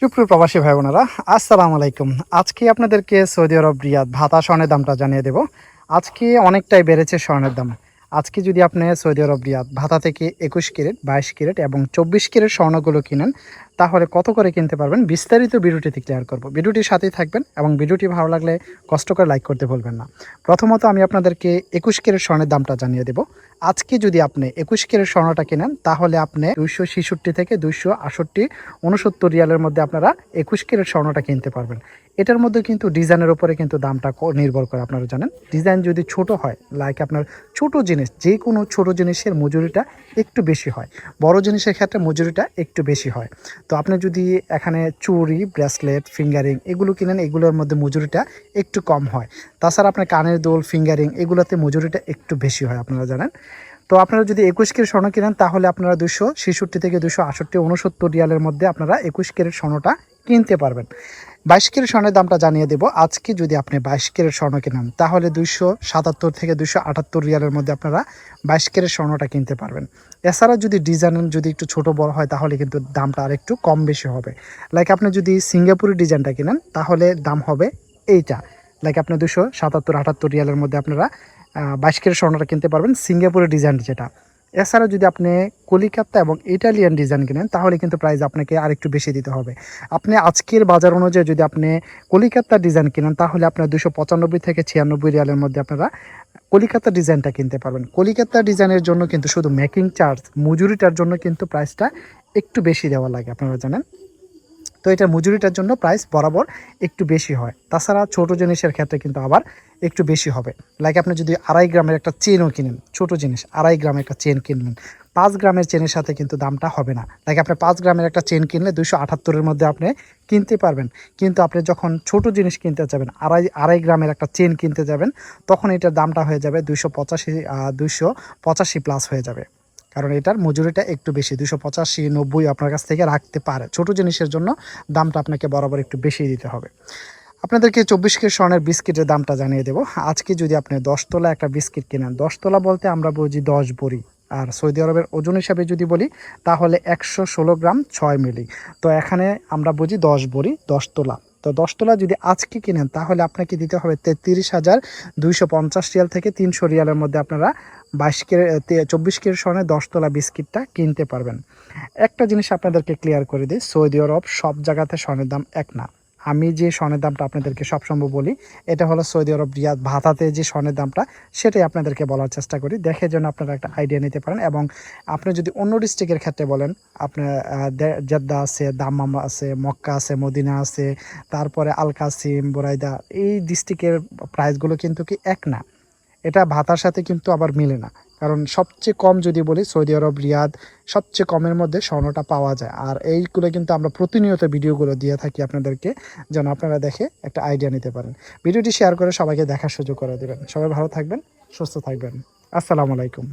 সুপ্রিয় প্রবাসী ভাই বোনেরা আসসালামু আলাইকুম। আজকে আপনাদেরকে সৌদি আরব, রিয়াদ ভাতা স্বর্ণের দামটা জানিয়ে দেব। আজকে অনেকটাই বেড়েছে স্বর্ণের দাম। আজকে যদি আপনি সৌদি আরব, রিয়াদ ভাতা থেকে একুশ ক্যারেট, বাইশ ক্যারেট এবং চব্বিশ ক্যারেট স্বর্ণগুলো কিনেন তাহলে কত করে কিনতে পারবেন? বিস্তারিত ভিডিওটিতে ক্লিয়ার করব। ভিডিওটির সাথেই থাকবেন এবং ভিডিওটি ভালো লাগলে কষ্ট করে লাইক করতে ভুলবেন না। প্রথমত আমি আপনাদেরকে একুশ ক্যারেট স্বর্ণের দামটা জানিয়ে দেব। আজকে যদি আপনি একুশ ক্যারেট স্বর্ণটা কেনেন, তাহলে আপনি দুইশো ছেষট্টি থেকে দুইশো আষট্টি উনসত্তর রিয়ালের মধ্যে আপনারা একুশ ক্যারেট স্বর্ণটা কিনতে পারবেন। এটার মধ্যে কিন্তু ডিজাইনের উপরে কিন্তু দামটা নির্ভর করে, আপনারা জানেন। ডিজাইন যদি ছোট হয় লাইক আপনার ছোট জিনিস যে কোনো ছোট জিনিসের মজুরিটা একটু বেশি হয়। বড় জিনিসের ক্ষেত্রে মজুরিটা একটু বেশি হয়। তো আপনি যদি এখানে চুরি ব্রেসলেট, ফিঙ্গারিং এগুলো কিনেন, এগুলোর মধ্যে মজুরিটা একটু কম হয়। তাছাড়া আপনার কানের দোল, ফিঙ্গারিং এগুলোতে মজুরিটা একটু বেশি হয়, আপনারা জানেন। তো আপনারা যদি একুশ ক্যারেট স্বর্ণ কিনেন, তাহলে আপনারা দুশো ছেষট্টি থেকে দুশো আষট্টি উনসত্তর রিয়ালের মধ্যে আপনারা একুশ কেরের স্বর্ণটা কিনতে পারবেন। বাইশ ক্যারেট স্বর্ণের দামটা জানিয়ে দেবো। আজকে যদি আপনি বাইশ ক্যারেট স্বর্ণ কেনেন, তাহলে দুইশো সাতাত্তর থেকে দুশো আটাত্তর রিয়ালের মধ্যে আপনারা বাইশ ক্যারেট স্বর্ণটা কিনতে পারবেন। এছাড়া যদি ডিজাইন যদি একটু ছোট বড় হয়, তাহলে কিন্তু দামটা আর একটু কম বেশি হবে। লাইক আপনি যদি সিঙ্গাপুরি ডিজাইনটা কিনেন, তাহলে দাম হবে এইটা। লাইক আপনি দুশো সাতাত্তর আটাত্তর রিয়ালের মধ্যে আপনারা বাইশ ক্যারেট স্বর্ণটা কিনতে পারবেন, সিঙ্গাপুরের ডিজাইন যেটা। এছাড়া যদি আপনি কলিকাতা এবং ইটালিয়ান ডিজাইন কিনেন, তাহলে কিন্তু প্রাইস আপনাকে আরেকটু বেশি দিতে হবে। আপনি আজকের বাজার অনুযায়ী যদি আপনি কলিকাতা ডিজাইন কিনেন, তাহলে আপনার দুশো পঁচানব্বই থেকে ছিয়ানব্বই রিয়ালের মধ্যে আপনারা কলিকাতা ডিজাইনটা কিনতে পারবেন। কলিকাতা ডিজাইনের জন্য কিন্তু শুধু মেকিং চার্জ মজুরিটার জন্য কিন্তু প্রাইসটা একটু বেশি দেওয়া লাগে, আপনারা জানেন? তো এটা মজুরিটার জন্য প্রাইস বরাবর একটু বেশি হয়। তাছাড়া ছোট জিনিসের ক্ষেত্রে কিন্তু আবার একটু বেশি হবে। লাইক আপনি যদি আড়াই গ্রামের একটা চেনও কিনেন, ছোট জিনিস, আড়াই গ্রামের একটা চেন কিনবেন পাঁচ গ্রামের চেনের সাথে কিন্তু দামটা হবে না। লাইক আপনি পাঁচ গ্রামের একটা চেন কিনলে দুশো আটাত্তরের মধ্যে আপনি কিনতে পারবেন। কিন্তু আপনি যখন ছোট জিনিস কিনতে যাবেন, আড়াই আড়াই গ্রামের একটা চেন কিনতে যাবেন, তখন এটার দামটা হয়ে যাবে দুশো পঁচাশি দুশো পঁচাশি প্লাস হয়ে যাবে। কারণ এটার মজুরিটা একটু বেশি দুশো পঁচাশি, নব্বই আপনার কাছ থেকে রাখতে পারে। ছোট জিনিসের জন্য দামটা আপনাকে বরাবর একটু বেশি দিতে হবে। আপনাদেরকে চব্বিশ কেজি স্বর্ণের বিস্কিটের দামটা জানিয়ে দেবো। আজকে যদি আপনি দশতলা একটা বিস্কিট কিনেন, দশতলা বলতে আমরা বুঝি দশ বড়ি। আর সৌদি আরবের ওজন হিসাবে যদি বলি, তাহলে একশো ষোলো গ্রাম ছয় মিলি। তো এখানে আমরা বুঝি দশ বড়ি দশ তোলা তো দশ তোলা যদি আজকে কিনেন, তাহলে আপনাকে দিতে হবে তেত্রিশ হাজার দুইশো পঞ্চাশ রিয়াল থেকে তিনশো রিয়ালের মধ্যে আপনারা বাইশ কে চব্বিশ কেজি স্বর্ণে দশতলা বিস্কিটটা কিনতে পারবেন। একটা জিনিস আপনাদেরকে ক্লিয়ার করে দিই, সৌদি আরব সব জায়গাতে স্বর্ণের দাম এক না। আমি যে স্বর্ণের দামটা আপনাদেরকে সবসম্ভব বলি, এটা হলো সৌদি আরব রিয়াদ ভাতাতে যে স্বর্ণের দামটা, সেটাই আপনাদেরকে বলার চেষ্টা করি। দেখে যেন আপনারা একটা আইডিয়া নিতে পারেন এবং আপনি যদি অন্য ডিস্ট্রিক্টের ক্ষেত্রে বলেন আপনার জেদ্দা আছে, দাম্মাম আছে, মক্কা আছে, মদিনা আছে, তারপরে আলকাসিম, বোরাইদা, এই ডিস্ট্রিক্টের প্রাইসগুলো কিন্তু কি এক না। এটা ভাতার সাথে কিন্তু আবার মিলে না। কারণ সবচেয়ে কম যদি বলি, সৌদি আরব, রিয়াদ, সবচেয়ে কমের মধ্যে স্বর্ণটা পাওয়া যায়। আর এইগুলো কিন্তু আমরা প্রতিনিয়ত ভিডিওগুলো দিয়ে থাকি আপনাদেরকে, যেন আপনারা দেখে একটা আইডিয়া নিতে পারেন। ভিডিওটি শেয়ার করে সবাইকে দেখার সুযোগ করে দেবেন। সবাই ভালো থাকবেন, সুস্থ থাকবেন। আসসালামু আলাইকুম।